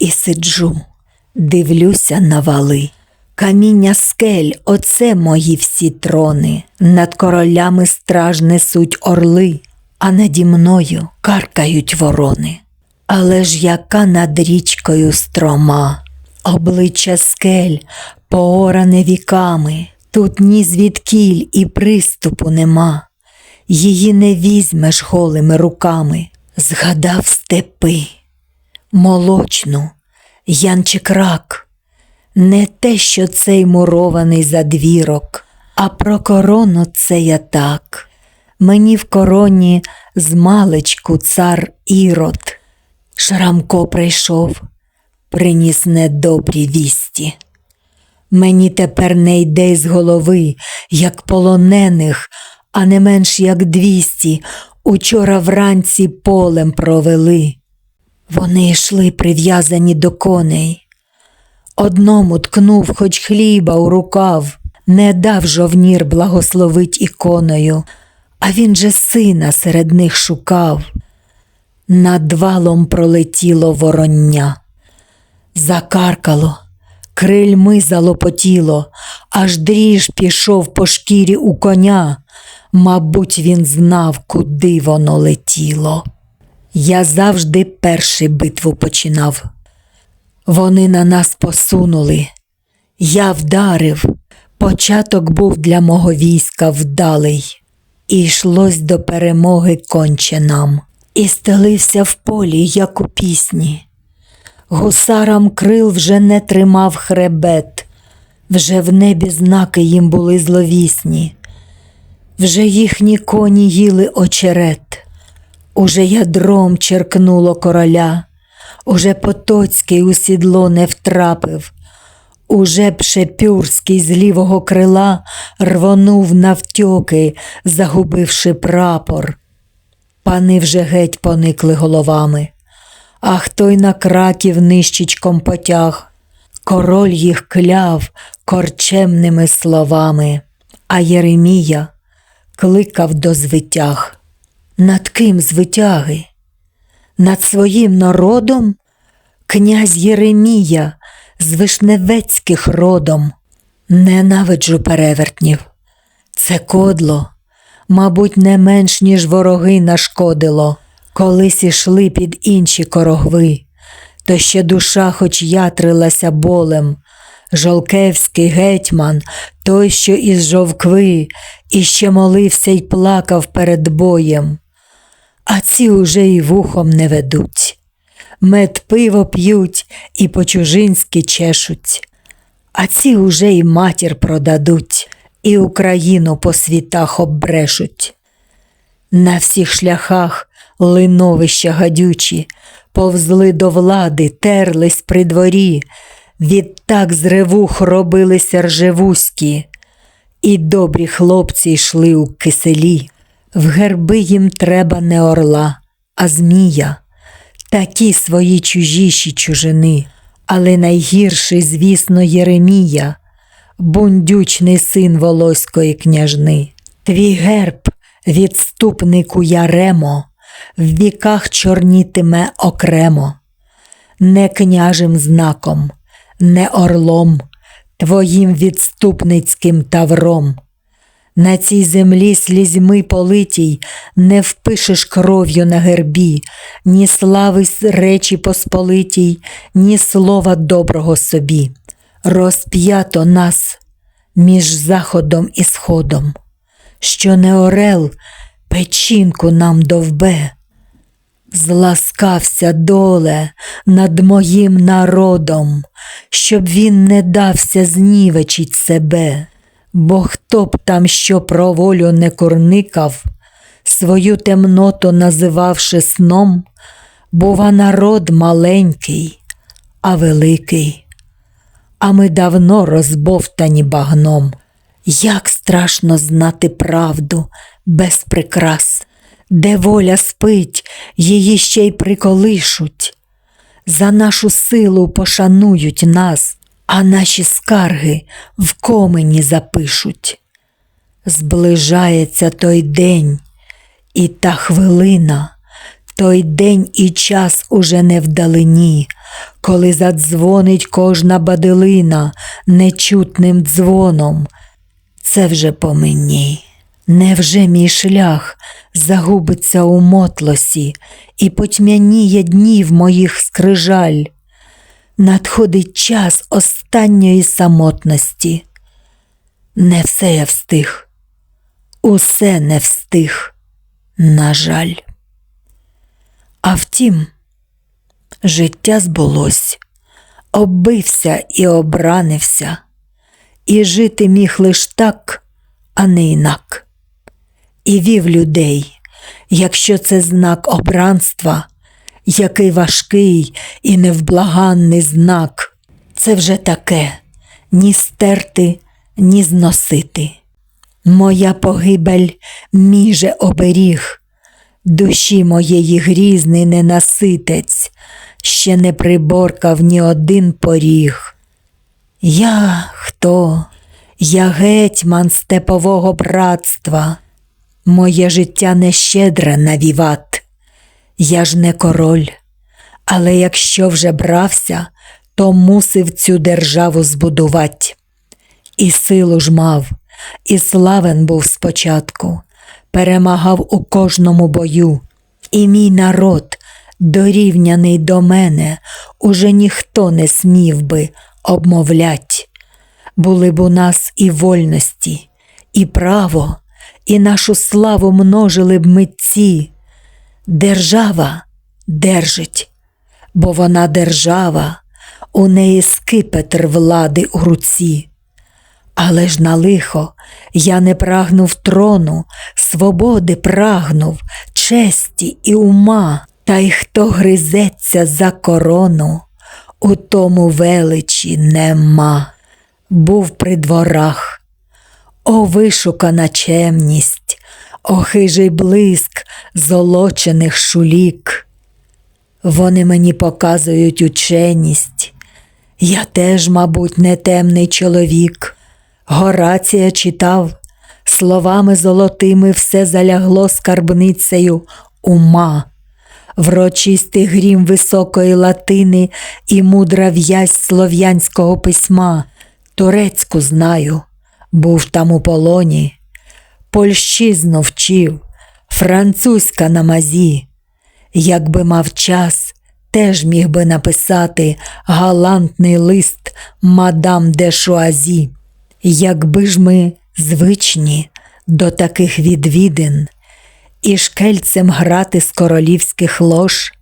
і сиджу, дивлюся на вали. Каміння скель, оце мої всі трони. Над королями страж несуть орли, а наді мною каркають ворони. Але ж яка над річкою строма, обличчя скель, пооране віками, тут ні звідкіль і приступу нема. Її не візьмеш голими руками. Згадав степи, молочну, янчик рак, не те, що цей мурований задвірок, а про корону це я так. Мені в короні з маличку цар Ірод. Шрамко прийшов, приніс недобрі вісті. Мені тепер не йде з голови, як полонених, а не менш як двісті, учора вранці полем провели. Вони йшли прив'язані до коней. Одному ткнув хоч хліба у рукав, не дав жовнір благословить іконою, а він же сина серед них шукав. Над валом пролетіло вороння, закаркало, крильми залопотіло, аж дріж пішов по шкірі у коня. Мабуть, він знав, куди воно летіло. Я завжди перший битву починав. Вони на нас посунули. Я вдарив. Початок був для мого війська вдалий. І йшлось до перемоги конче нам. І стелився в полі, як у пісні. Гусарам крил вже не тримав хребет, вже в небі знаки їм були зловісні, вже їхні коні їли очерет, уже ядром черкнуло короля, уже Потоцький у сідло не втрапив, уже Пшепюрський з лівого крила рвонув навтьоки, загубивши прапор. Пани вже геть поникли головами, а хто й на краків нищечком потяг. Король їх кляв корчемними словами, а Єремія кликав до звитяг. Над ким звитяги? Над своїм народом? Князь Єремія з вишневецьких родом. Ненавиджу перевертнів. Це кодло, мабуть, не менш, ніж вороги нашкодило, колись ішли під інші корогви, то ще душа хоч ятрилася болем. Жолкевський гетьман, той, що із жовкви, і ще молився й плакав перед боєм. А ці уже й вухом не ведуть. Мед пиво п'ють і по-чужинськи чешуть, а ці уже й матір продадуть, і Україну по світах оббрешуть. На всіх шляхах линовища гадючі, повзли до влади, терлись при дворі, відтак з ревух робилися ржевузькі, і добрі хлопці йшли у киселі. В герби їм треба не орла, а змія, такі свої чужіші чужини, але найгірший, звісно, Єремія, бундючний син волоської княжни. Твій герб, відступнику Яремо, в віках чорнітиме окремо, не княжим знаком, не орлом, твоїм відступницьким тавром. На цій землі слізьми политій не впишеш кров'ю на гербі, ні слави речі посполитій, ні слова доброго собі. Розп'ято нас між заходом і сходом, що не орел печінку нам довбе. Зласкався доле над моїм народом, щоб він не дався знівечить себе. Бо хто б там що про волю не курникав, свою темноту називавши сном, бува народ маленький, а великий, а ми давно розбовтані багном. Як страшно знати правду без прикрас, де воля спить, її ще й приколишуть. За нашу силу пошанують нас, а наші скарги в комені запишуть. Зближається той день і та хвилина, Той день і час уже не вдалині, коли задзвонить кожна бадилина нечутним дзвоном. Це вже по мені. Невже мій шлях загубиться у мотлосі і потьмяніє днів моїх скрижаль? Надходить час останньої самотності. Не все я встиг, усе не встиг, на жаль. А втім, життя збулось, оббився і обранився, і жити міг лиш так, а не інак. І вів людей, якщо це знак обранства, який важкий і невблаганний знак, це вже таке ні стерти, ні зносити. Моя погибель міже оберіг, душі моєї грізний ненаситець, ще не приборкав ні один поріг. Я хто? Я гетьман степового братства, моє життя не щедре на віват. Я ж не король, але якщо вже брався, то мусив цю державу збудувати. І силу ж мав, і славен був спочатку, перемагав у кожному бою, і мій народ, дорівняний до мене, уже ніхто не смів би обмовлять. Були б у нас і вольності, і право, і нашу славу множили б митці. Держава держить, бо вона держава, у неї скипетр влади у руці. Але ж на лихо я не прагнув трону, свободи прагнув, честі і ума, та й хто гризеться за корону, у тому величі нема. Був при дворах, о вишукана чемність, о хижий блиск золочених шулік. Вони мені показують ученість. Я теж, мабуть, не темний чоловік. Горація читав, словами золотими все залягло скарбницею ума, врочистий грім високої латини і мудра в'язь слов'янського письма. Турецьку знаю, був там у полоні, польщизну вчив, французька на мазі. Якби мав час, теж міг би написати галантний лист мадам де Шуазі. Якби ж ми звичні до таких відвідин і шкельцем грати з королівських лож,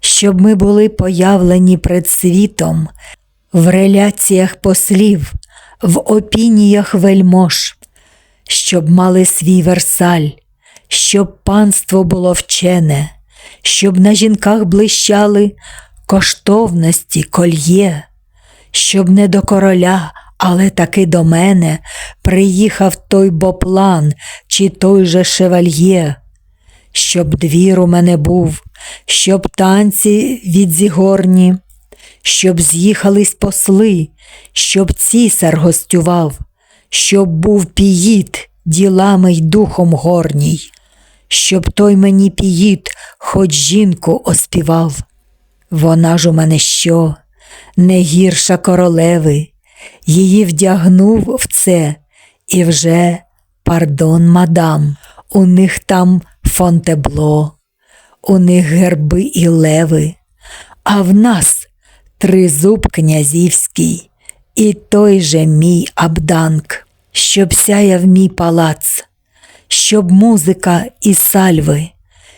щоб ми були появлені пред світом в реляціях послів, в опініях вельмож, щоб мали свій версаль, щоб панство було вчене, щоб на жінках блищали коштовності кольє, щоб не до короля. Але таки до мене приїхав той боплан чи той же шевальє, щоб двір у мене був, щоб танці відзігорні, щоб з'їхались посли, щоб цісар гостював, щоб був піїд ділами й духом горній, щоб той мені піїд, хоч жінку оспівав. Вона ж у мене що, не гірша королеви. Її вдягнув в це і вже, пардон, мадам, у них там фонтебло, у них герби і леви, а в нас тризуб князівський і той же мій абданк, щоб сяяв мій палац, щоб музика і сальви,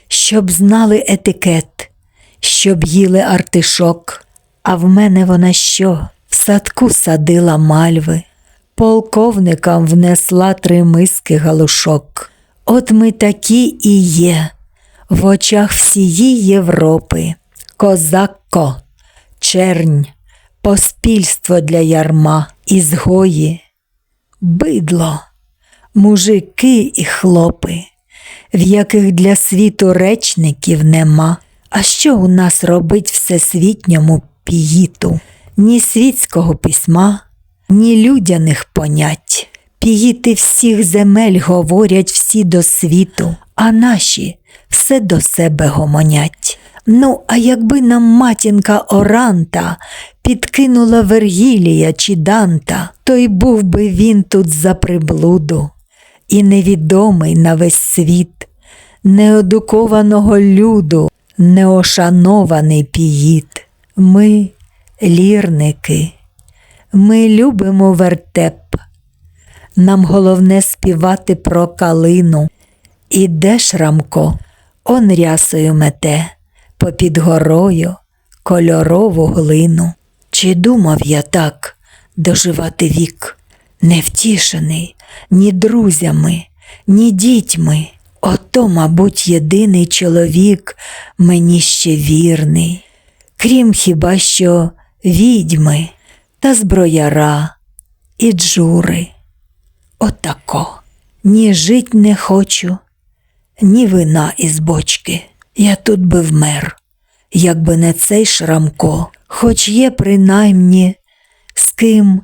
щоб знали етикет, щоб їли артишок, а в мене вона що? В садку садила мальви, полковникам внесла три миски галушок. От ми такі і є. В очах всієї Європи, козакко, чернь, поспільство для ярма, ізгої, бидло, мужики і хлопи, в яких для світу речників нема. А що у нас робить всесвітньому піїту? ні світського письма, ні людяних понять. Піїти всіх земель говорять всі до світу, а наші все до себе гомонять. Ну, а якби нам матінка Оранта підкинула Вергілія чи Данта, то й був би він тут за приблуду, і невідомий на весь світ, неодукованого люду, неошанований піїт. Ми лірники, ми любимо вертеп. Нам головне співати про калину. Іде Шрамко, он рясою мете, попід горою кольорову глину. Чи думав я так доживати вік, невтішений ні друзями, ні дітьми. Ото, мабуть, єдиний чоловік мені ще вірний, крім хіба що відьми та зброяра і джури. Отако. Ні жить не хочу, ні вина із бочки. Я тут би вмер, якби не цей Шрамко, хоч є принаймні з ким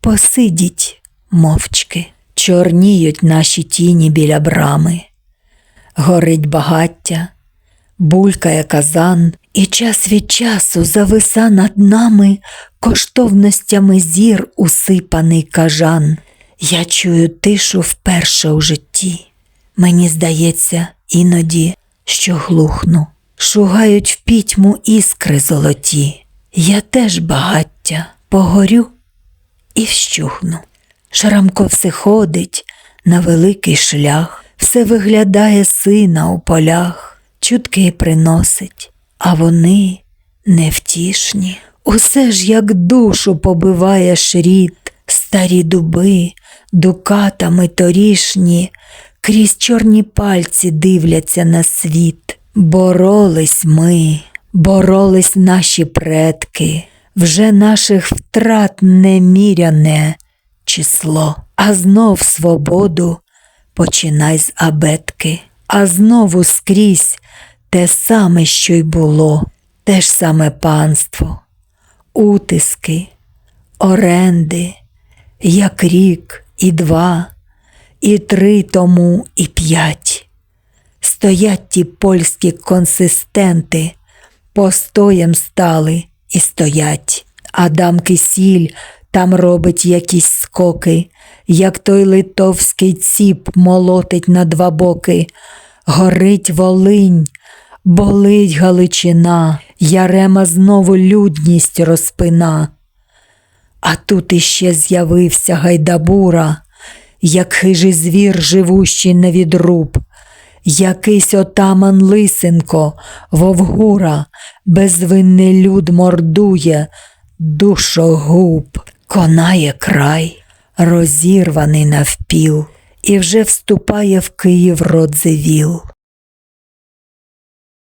посидіть мовчки. Чорніють наші тіні біля брами, горить багаття, булькає казан, і час від часу зависа над нами коштовностями зір усипаний кажан. Я чую тишу вперше у житті. Мені здається, іноді, що глухну, шугають в пітьму іскри золоті. Я теж багаття погорю і вщухну. Шарамко все ходить на великий шлях, все виглядає сина у полях, чутки приносить, а вони невтішні. Усе ж як душу побиває шрід, старі дуби, дукатами торішні, крізь чорні пальці дивляться на світ. Боролись ми, боролись наші предки, вже наших втрат неміряне число, а знов свободу починай з абетки, а знову скрізь те саме, що й було, те ж саме панство, утиски, оренди, як рік і два, і три тому, і п'ять. Стоять ті польські консистенти, постоєм стали і стоять. Адам Кисіль там робить якісь скоки, як той литовський ціп молотить на два боки. Горить Волинь, болить Галичина, Ярема знову людність розпина. А тут іще з'явився Гайдабура, як хижий звір, живущий на відруб. Якийсь отаман Лисенко, Вовгура, безвинний люд мордує, душогуб, конає край, розірваний навпіл, і вже вступає в Київ Родзивіл.